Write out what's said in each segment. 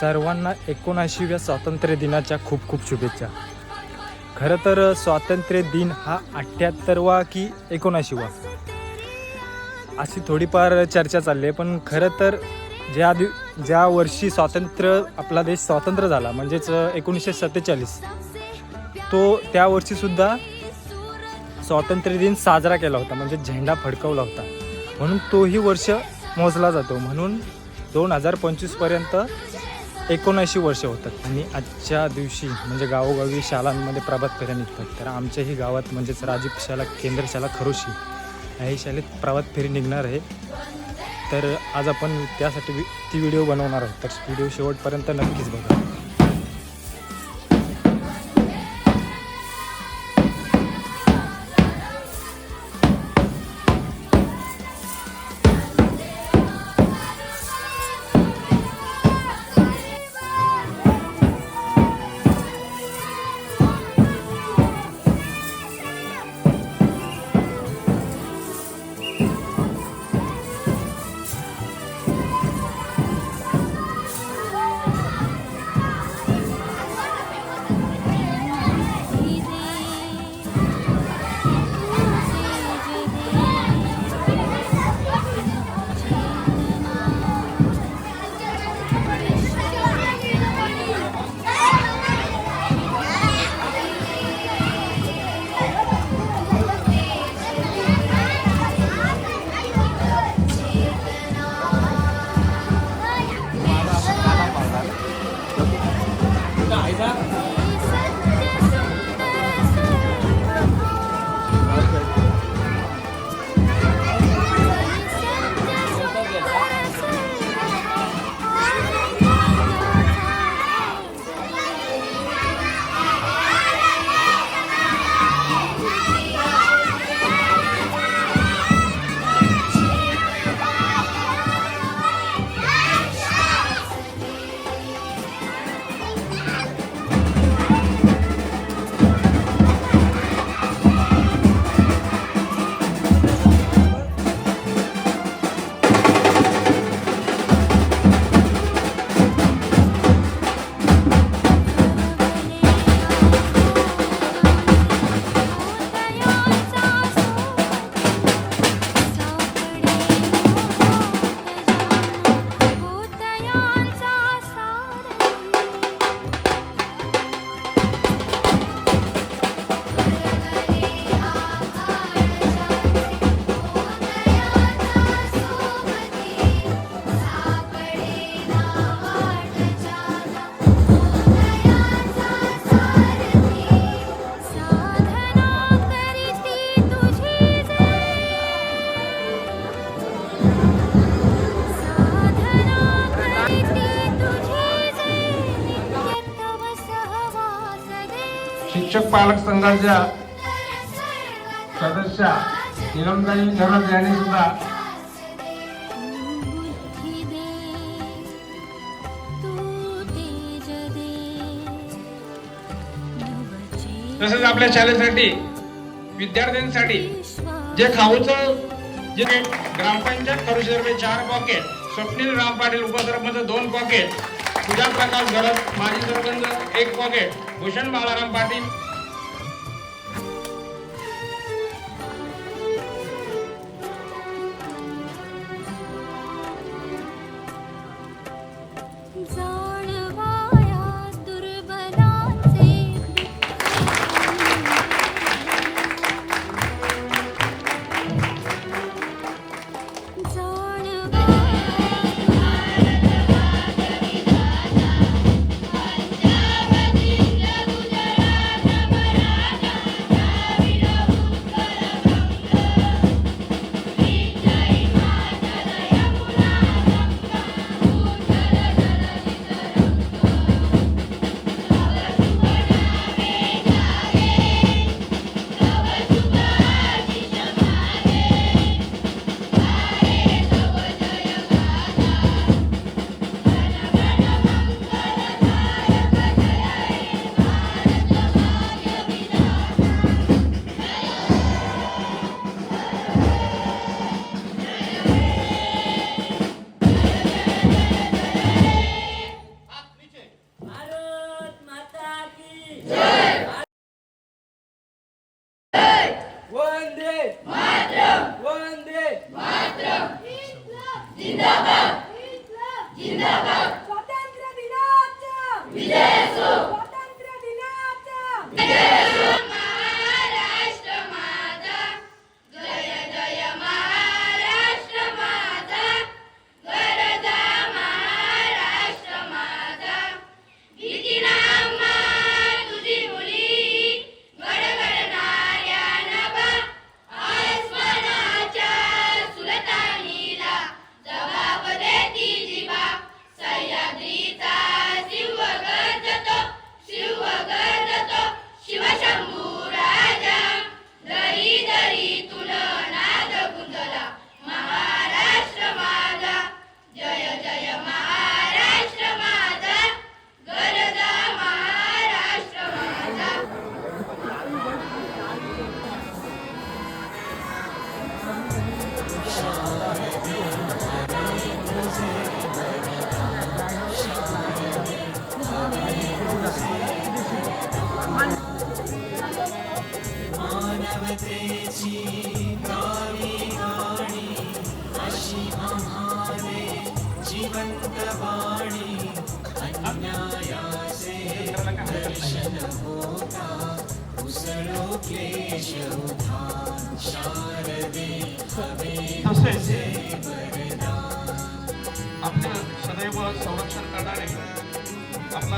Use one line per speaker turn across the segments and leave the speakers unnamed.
सर्वांना एकोणऐंशीव्या स्वातंत्र्य दिनाच्या खूप खूप शुभेच्छा. खरं तर स्वातंत्र्य दिन हा अठ्ठ्याहत्तरवा की एकोणऐंशीवा? अशी थोडीफार चर्चा चालली आहे पण खरं तर ज्या दिव ज्या वर्षी स्वातंत्र्य आपला देश स्वातंत्र्य झाला म्हणजेच एकोणीसशे सत्तेचाळीस तो त्या वर्षीसुद्धा स्वातंत्र्य दिन साजरा केला होता म्हणजे झेंडा फडकवला होता. म्हणून तोही वर्ष मोजला जातो. म्हणून दोन हजार पंचवीसपर्यंत एकोणऐंशी वर्ष होतात आणि आजच्या दिवशी म्हणजे गावोगावी शाळांमध्ये प्रभात फेऱ्या निघतात. तर आमच्याही गावात म्हणजेच राजीव शाळा केंद्र शाळा खरोशी याही शाळेत प्रभात फेरी निघणार आहे. तर आज आपण त्यासाठी ती व्हिडिओ बनवणार आहोत. तर व्हिडिओ शेवटपर्यंत नक्कीच बघा.
पालक संघाच्या सदस्या निलमताई धरत यांनी सुद्धा तसेच आपल्या शाळेसाठी विद्यार्थ्यांसाठी जे खाऊचं जे ग्रामपंचायत करुषदर्फे चार पॉकेट स्वप्नील राम पाटील उपसरपंच दोन पॉकेट पूजा प्रकाश गडत माजी सरपंच एक पॉकेट भूषण बाळाराम पाटील
जिंदाबाद जिंदाबाद
स्वातंत्र्य दिनाचा विजय असो स्वातंत्र्य दिनाचा
विजय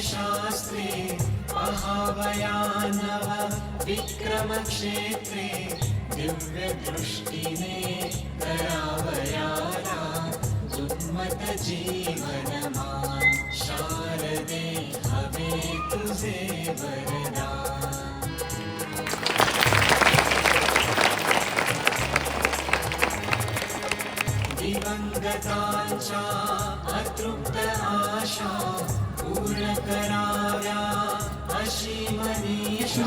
जीवनशास्त्रे महावयानव विक्रमक्षेत्रे दिव्यदृष्टिने करावयाला उन्मत्तजीवनमान् शारदे हवे तुझे वरदा दिवंगतांच्या अतृप्त आशा पूर्ण कराव्या अशी मनीषा.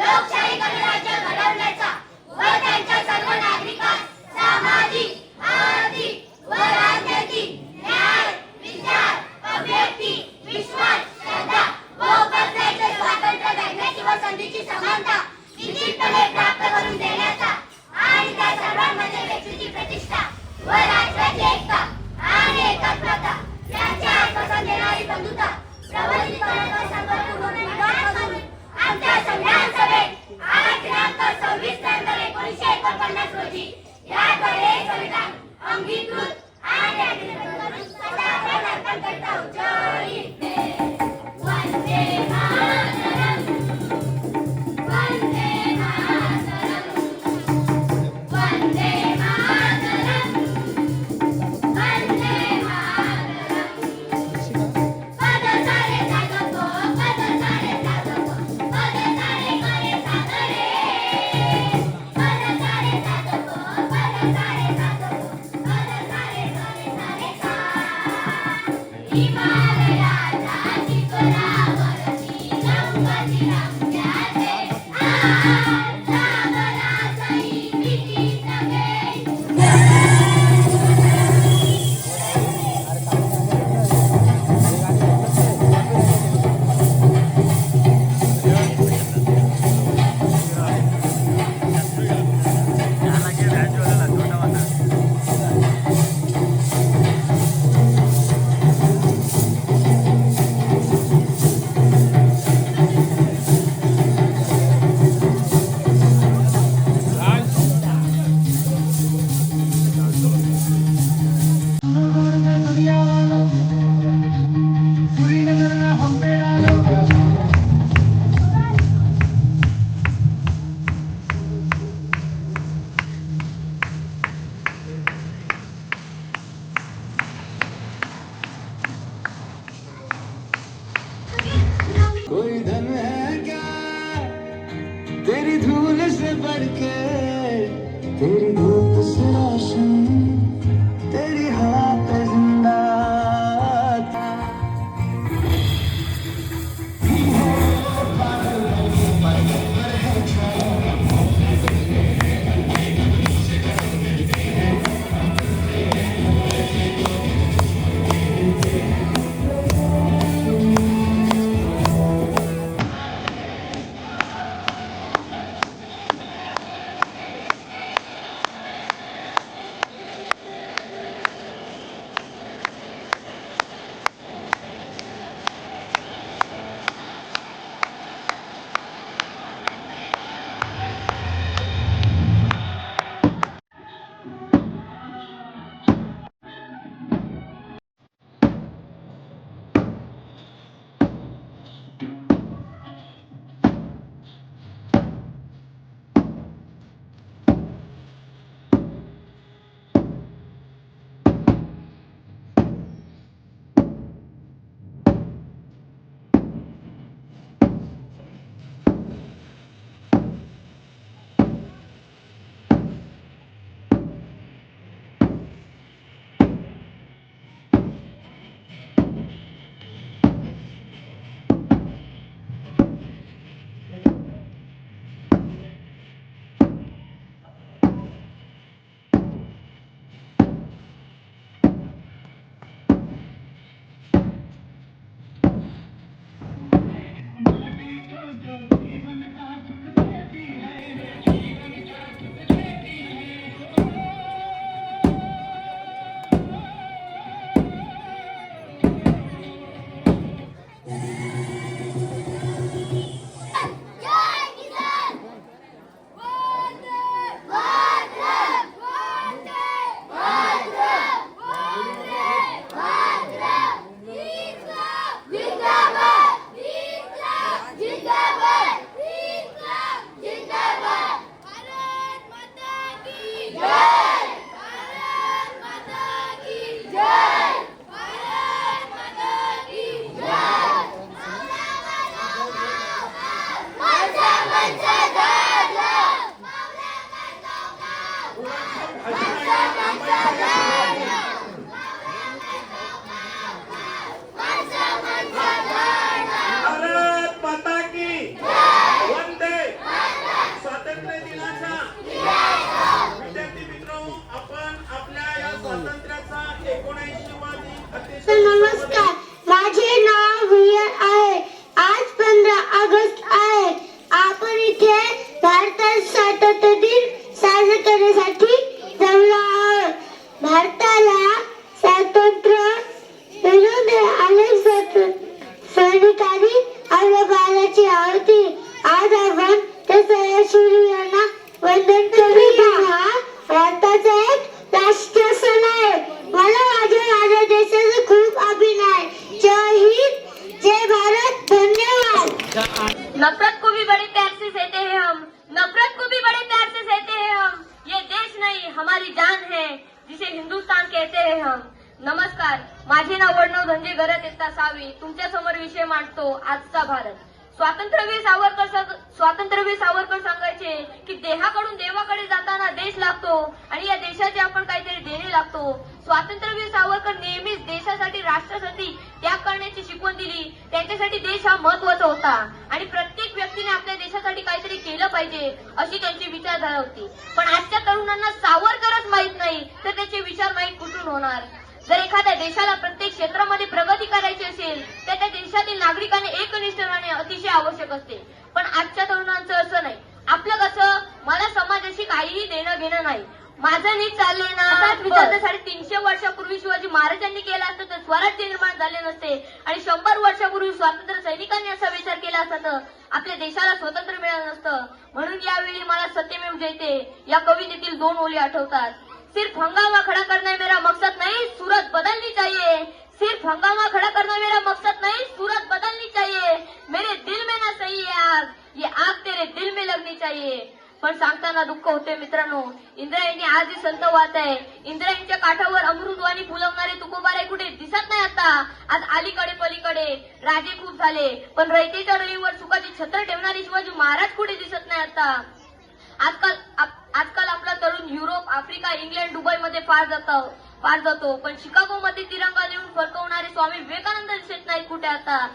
लोकशाही गणराज्य घडवण्याचा व त्यांच्या सर्व नागरिकांस सामाजिक
libertar o. Imagina. बड़े प्यार से सहते हैं हम। नफरत को भी बड़े प्यार से सहते हैं हम। ये देश नहीं हमारी जान है जिसे हिंदुस्तान कहते हैं हम। नमस्कार माझे नाव वडनव धनजे घरात येता सावी तुमच्यासमोर विषय मांडतो आजचा भारत. स्वातंत्र्यवीर सावरकर सांग- स्वातंत्र्यवीर सावरकर सांगायचे की देहाकडून देवाकडे जाताना देश लागतो आणि या देशाचे आपण काहीतरी देणे लागतो. स्वातंत्र्यवीर सावरकर नेहमीच देशासाठी राष्ट्रासाठी त्याग करण्याची शिकवण दिली. त्यांच्यासाठी देश हा महत्त्वाचा होता. आणि प्रत्येक व्यक्तीने आपल्या देशासाठी काहीतरी केलं पाहिजे अशी त्यांची विचारधारा होती. पण आजच्या तरुणांना सावरकरच माहीत नाही तर त्याचे विचार माहीत कुठून होणार? जर एखाद्या देशाला प्रत्येक क्षेत्रामध्ये प्रगती करायची असेल तर त्या देशातील नागरिकांनी एकनिष्ठ राहणे अतिशय आवश्यक असते. पण आजच्या तरुणांचं असं नाही. आपलं कसं मला समाजाशी काहीही देणं घेणं नाही. माझं नीट चाललंय ना. विचार. साडेतीनशे वर्षापूर्वी शिवाजी महाराजांनी केला असतं तर स्वराज्य निर्माण झाले नसते. आणि शंभर वर्षापूर्वी स्वातंत्र्य सैनिकांनी असा विचार केला असता तर आपल्या देशाला स्वातंत्र्य मिळालं नसतं. म्हणून यावेळी मला सत्यमेव जयते या कवितेतील दोन ओळी आठवतात. सिर्फ हंगामा खड़ा करना मेरा मकसद नहीं सूरत बदलनी चाहिए सिर्फ हंगामा खड़ा करना मेरा मकसद नहीं सूरत बदलनी चाहिए मेरे दिल में ना सही है आग ये आग तेरे दिल में लगनी चाहिए पण सांगताना दुःख होते मित्रांनो. इंद्रायणी आजही संत वाहत आहे इंद्रायणीच्या काठावर अमृतवाणी फुलवणारे तुकोबारे कुठे? दिसत नाही आता. आज अलीकडे पलीकडे राजे खूप झाले. पण रयतेच्या रळीवर सुखाची छत्र ठेवणारे शिवाजी महाराज कुठे दिसत नाही आता? आजकाल आप- आजकाल आपला तरुण युरोप आफ्रिका इंग्लंड दुबईमध्ये फार जातो फार जातो. पण शिकागो मध्ये तिरंगा देऊन फडकवणारे स्वामी विवेकानंद दिसत नाहीत कुठे आता?